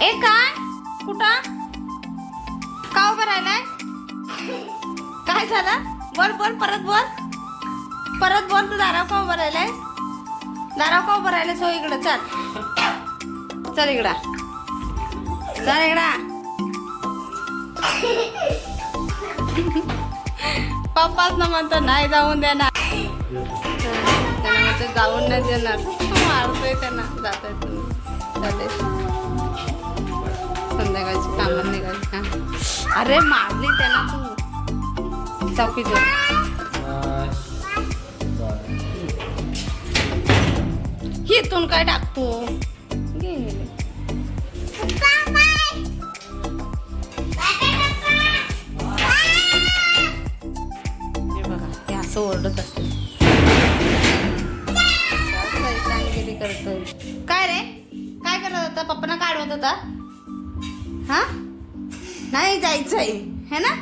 ए काय? कुठं? का उभं राहिलाय? काय झालं? बोल बोल परत बोल. परत बोल तू दाराव का उभं राहिलाय? दाराव का उभं राहिलाय? सो इकडं चल. चल इकडं. चल इकडा. पप्पाच ना म्हणतो नाही जाऊन देणार. ना म्हणतो जाऊन नाही देणार. मारतोय त्यांना. जातोय जाते संध्याकाळची कामं निघाली अरे मारली त्याला तू. चौकीत हिथून काय टाकतो? बघा ते असं ओरडत असते. काय रे? काय करत होता? पप्पाना काढवत होता? हा? नाही जायचंय है ना?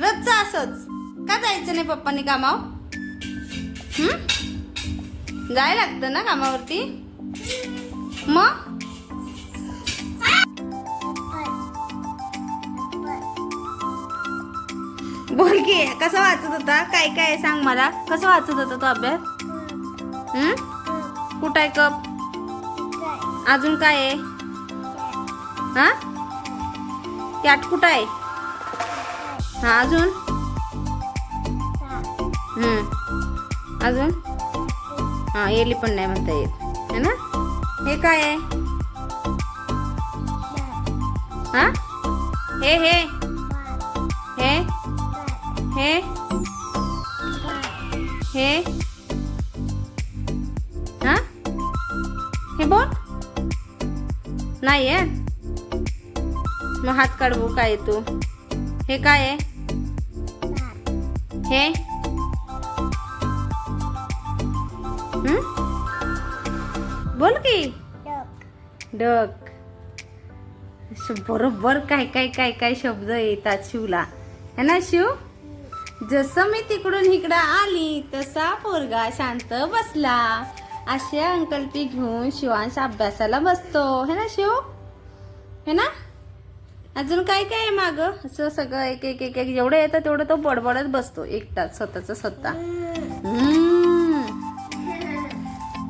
रोजचं असंच. का जायचं नाही पप्पांनी कामावर? हम्म जायला लागतं ना कामावरती? मग? बोल की कसं वाचत होता? काय काय आहे सांग मला. कसं वाचत होता तो अभ्यास? हम्म कुठं आहे कप? अजून काय आहे. हा? कॅट कुठं आहे? हा अजून? हम्म. अजून? हा एली पण नाही म्हणता येत. है ना? हे काय आहे? हा? हे हे? हे? हे? हे? हा? हे बोल. नाही आहे? मग हात काढवू काय तू? हे काय आहे? हे? बोल की. डक. बरोबर काय काय काय काय शब्द येतात शिवला. है ना शिव? जसं मी तिकडून इकडं आली तसा पोरगा शांत बसला. असे अंकल्पी घेऊन शिवांश अभ्यासाला बसतो. है ना शिव? है ना? अजून काय काय आहे माग? असं सगळं एक एक एक एक जेवढं येतं तेवढं तो बडबडत बसतो एकटाच स्वतःच स्वतः.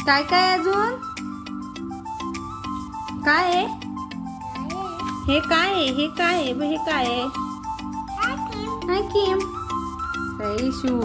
काय काय अजून? काय आहे? हे काय आहे? हे काय आहे? हे काय आहे? हाय किम काय शू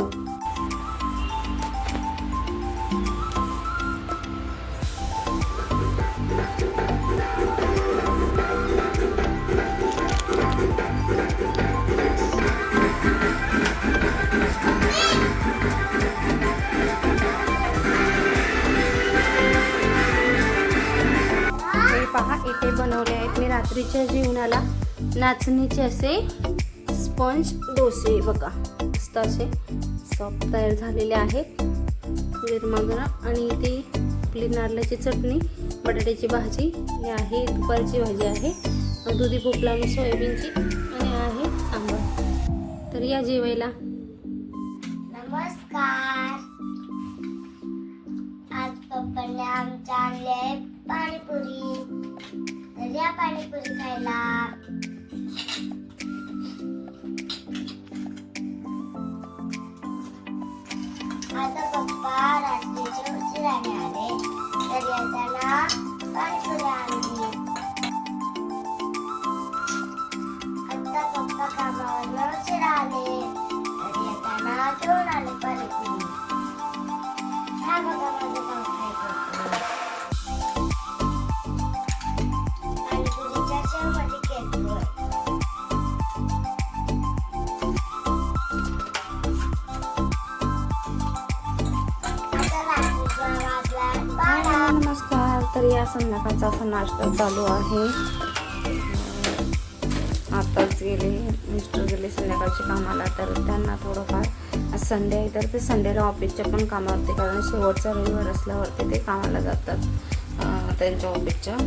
बनवले आहेत. मी रात्रीच्या जेवणाला नाचणीचे असे स्पंज डोसे बघा मस्त असे सॉफ्ट तयार झालेले आहेत. गरमागरम आणि इथे आपली नारळाची चटणी बटाट्याची भाजी हे आहे दुपारची भाजी आहे. दुधी भोपळा आणि सोयाबीनची. आणि आहे सांबार. तर या जेवायला. नमस्कार. आज पप्पाने आमच्या आणले पाणीपुरी. तर पाणीपुरी खायला. आता पप्पा रात्रीचे उशिराने आले तर येताना तर या संध्याकाळचा असा नाश्ता चालू आहे. आताच गेले मिस्टर गेले संध्याकाळच्या कामाला तर त्यांना थोडंफार संडे आहे तर ते संडेला ऑफिसच्या पण कामावरती कारण शेवटचा रविवार असल्यावरती ते कामाला जातात त्यांच्या ऑफिसच्या.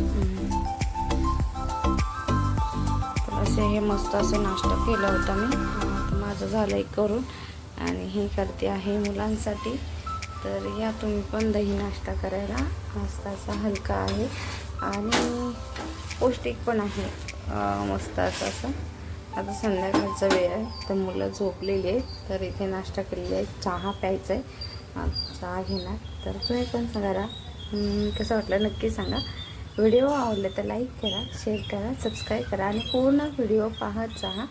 तर असे हे मस्त असं नाश्ता केला होता मी. तर माझं झालं एक करून आणि हे करते आहे मुलांसाठी. तर या तुम्ही पण दही नाश्ता करायला. मस्त असा हलका आहे आणि पौष्टिक पण आहे मस्त असं असं. आता संध्याकाळचा वेळ आहे तर मुलं झोपलेली आहेत तर इथे नाश्ता केलेला आहे चहा प्यायचा आहे. चहा घेणार. तर तुम्ही पण सांगा कसं वाटलं नक्की सांगा. व्हिडिओ आवडला तर लाईक करा शेअर करा सबस्क्राईब करा आणि पूर्ण व्हिडिओ पाहत जा.